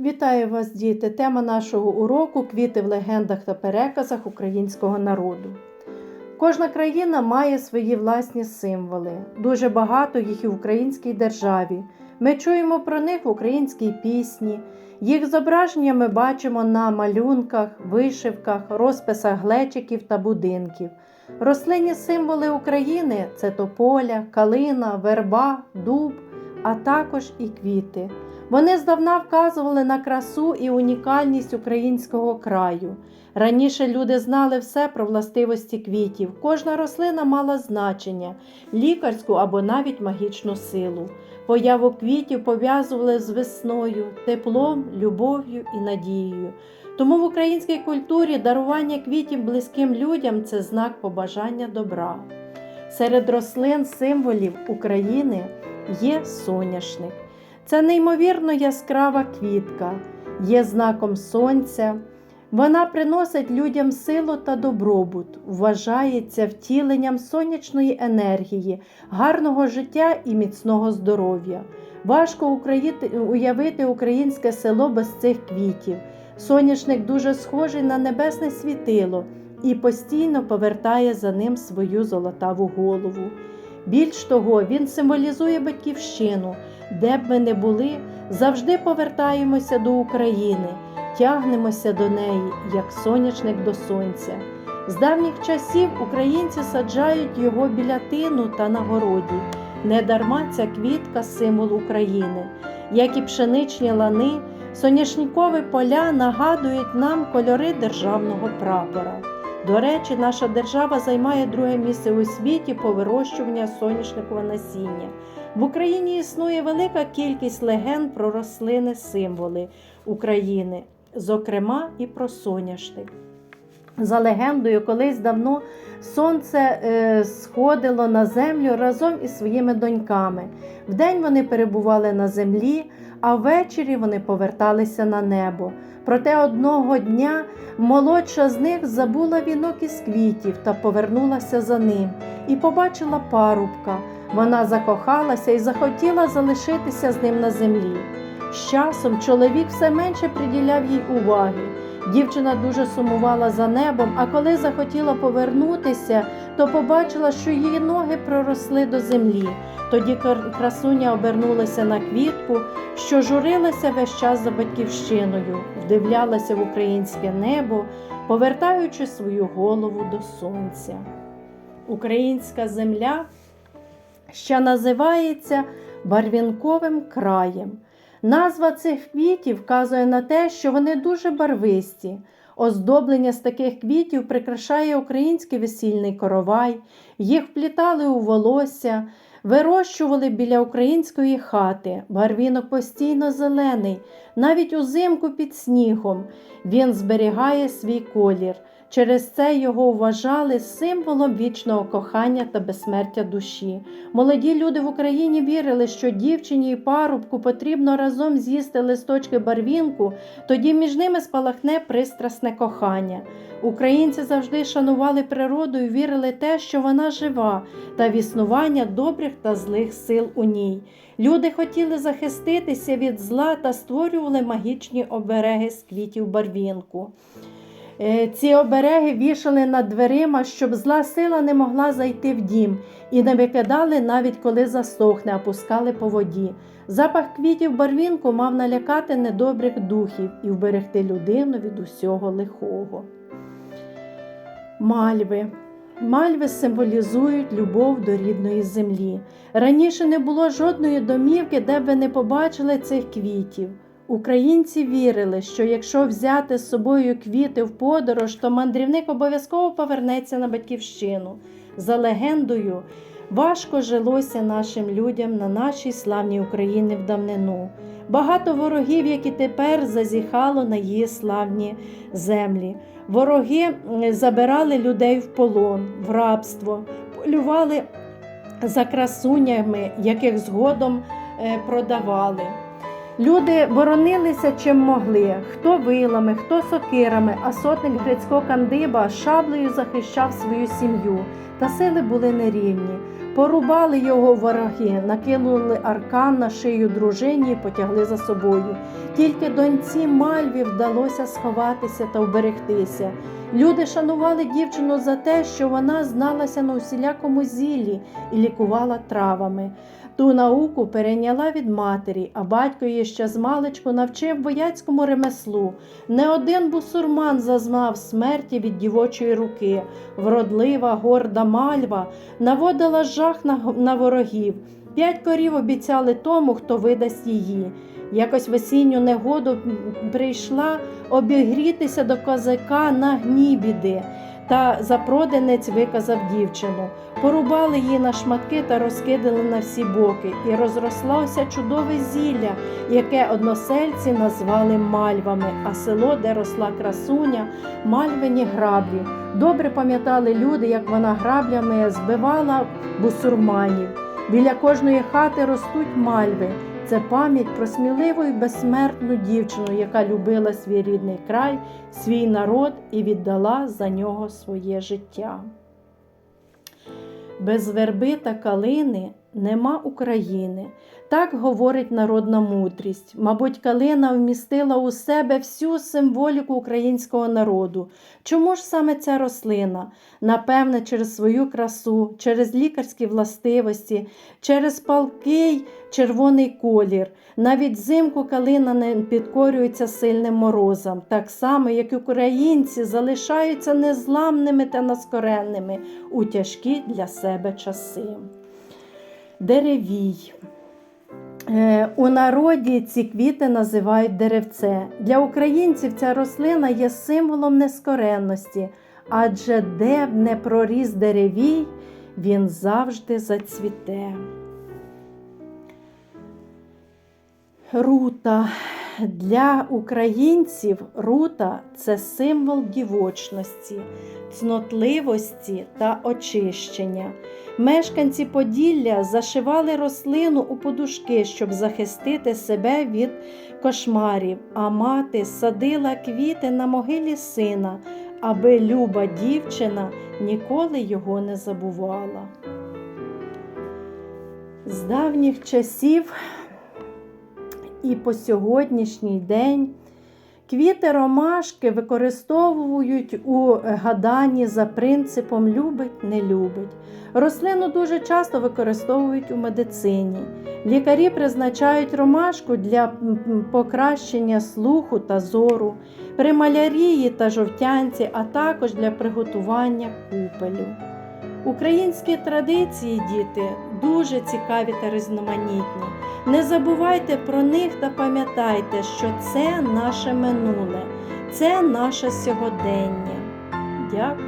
Вітаю вас, діти! Тема нашого уроку квіти в легендах та переказах українського народу. Кожна країна має свої власні символи. Дуже багато їх і в українській державі. Ми чуємо про них в українській пісні. Їх зображення ми бачимо на малюнках, вишивках, розписах глечиків та будинків. Рослинні символи України це тополя, калина, верба, дуб, а також і квіти. Вони здавна вказували на красу і унікальність українського краю. Раніше люди знали все про властивості квітів. Кожна рослина мала значення, лікарську або навіть магічну силу. Появу квітів пов'язували з весною, теплом, любов'ю і надією. Тому в українській культурі дарування квітів близьким людям це знак побажання добра. Серед рослин символів України є соняшник. Це неймовірно яскрава квітка, є знаком сонця. Вона приносить людям силу та добробут, вважається втіленням сонячної енергії, гарного життя і міцного здоров'я. Важко уявити українське село без цих квітів. Соняшник дуже схожий на небесне світило і постійно повертає за ним свою золотаву голову. Більш того, він символізує батьківщину, де б ми не були, завжди повертаємося до України, тягнемося до неї, як сонячник до сонця. З давніх часів українці саджають його біля тину та на городі. Недарма ця квітка символ України, як і пшеничні лани, соняшникові поля нагадують нам кольори державного прапора. До речі, наша держава займає друге місце у світі по вирощуванню соняшникового насіння. В Україні існує велика кількість легенд про рослини, символи України, зокрема і про соняшник. За легендою, колись давно сонце е, сходило на землю разом із своїми доньками. Вдень вони перебували на землі, а ввечері вони поверталися на небо. Проте одного дня молодша з них забула вінок із квітів та повернулася за ним і побачила парубка. Вона закохалася і захотіла залишитися з ним на землі. З часом чоловік все менше приділяв їй уваги. Дівчина дуже сумувала за небом, а коли захотіла повернутися, то побачила, що її ноги проросли до землі. Тоді красуня обернулася на квітку, що журилася весь час за батьківщиною, вдивлялася в українське небо, повертаючи свою голову до сонця. Українська земля ще називається барвінковим краєм. Назва цих квітів вказує на те, що вони дуже барвисті. Оздоблення з таких квітів прикрашає український весільний коровай, їх вплітали у волосся, вирощували біля української хати. Барвінок постійно зелений, навіть узимку під снігом. Він зберігає свій колір. Через це його вважали символом вічного кохання та безсмертя душі. Молоді люди в Україні вірили, що дівчині і парубку потрібно разом з'їсти листочки барвінку, тоді між ними спалахне пристрасне кохання. Українці завжди шанували природу і вірили те, що вона жива, та в існування добрих та злих сил у ній. Люди хотіли захиститися від зла та створювали магічні обереги з квітів барвінку. Е, ці обереги вішали над дверима, щоб зла сила не могла зайти в дім, і не викидали навіть коли засохне, а пускали по воді. Запах квітів барвінку мав налякати недобрих духів і вберегти людину від усього лихого. Мальви. Мальви символізують любов до рідної землі. Раніше не було жодної домівки, де б ви не побачили цих квітів. Українці вірили, що якщо взяти з собою квіти в подорож, то мандрівник обов'язково повернеться на батьківщину. За легендою, важко жилося нашим людям на нашій славній Україні в давнину. Багато ворогів, які тепер зазіхало на її славні землі. Вороги забирали людей в полон, в рабство, полювали за красунями, яких згодом е, продавали. Люди боронилися чим могли, хто вилами, хто сокирами, а сотник Грицько Кандиба шаблею захищав свою сім'ю, та сили були нерівні. Порубали його вороги, накинули аркан на шию дружині і потягли за собою. Тільки доньці Мальві вдалося сховатися та вберегтися. Люди шанували дівчину за те, що вона зналася на усілякому зіллі і лікувала травами. Ту науку перейняла від матері, а батько її ще з маличку навчив бояцькому ремеслу. Не один бусурман зазнав смерті від дівочої руки. Вродлива, горда мальва наводила жах на, ворогів. П'ять корів обіцяли тому, хто видасть її. Якось в осінню негоду прийшла обігрітися до козака на гнібіди, та запроданець виказав дівчину. Порубали її на шматки та розкидали на всі боки, і розрослося чудове зілля, яке односельці назвали мальвами, а село, де росла красуня, мальвині граблі. Добре пам'ятали люди, як вона граблями збивала бусурманів. Біля кожної хати ростуть мальви. Це пам'ять про сміливу і безсмертну дівчину, яка любила свій рідний край, свій народ і віддала за нього своє життя. Без верби та калини нема України. Так говорить народна мудрість. Мабуть, калина вмістила у себе всю символіку українського народу. Чому ж саме ця рослина? Напевне, через свою красу, через лікарські властивості, через палкий червоний колір. Навіть взимку калина не підкорюється сильним морозам, так само, як і українці залишаються незламними та наскоренними у тяжкі для себе часи. Деревій. Е, У народі ці квіти називають деревце. Для українців ця рослина є символом нескоренності, адже де б не проріс деревій, він завжди зацвіте. Рута. Для українців рута це символ дівочності, цнотливості та очищення. Мешканці Поділля зашивали рослину у подушки, щоб захистити себе від кошмарів, а мати садила квіти на могилі сина, аби люба дівчина ніколи його не забувала. З давніх часів і по сьогоднішній день квіти ромашки використовують у гаданні за принципом любить, не любить. Рослину дуже часто використовують у медицині. Лікарі призначають ромашку для покращення слуху та зору, при малярії та жовтянці, а також для приготування купелю. Українські традиції, діти, дуже цікаві та різноманітні. Не забувайте про них та пам'ятайте, що це наше минуле, це наше сьогодення. Дякую.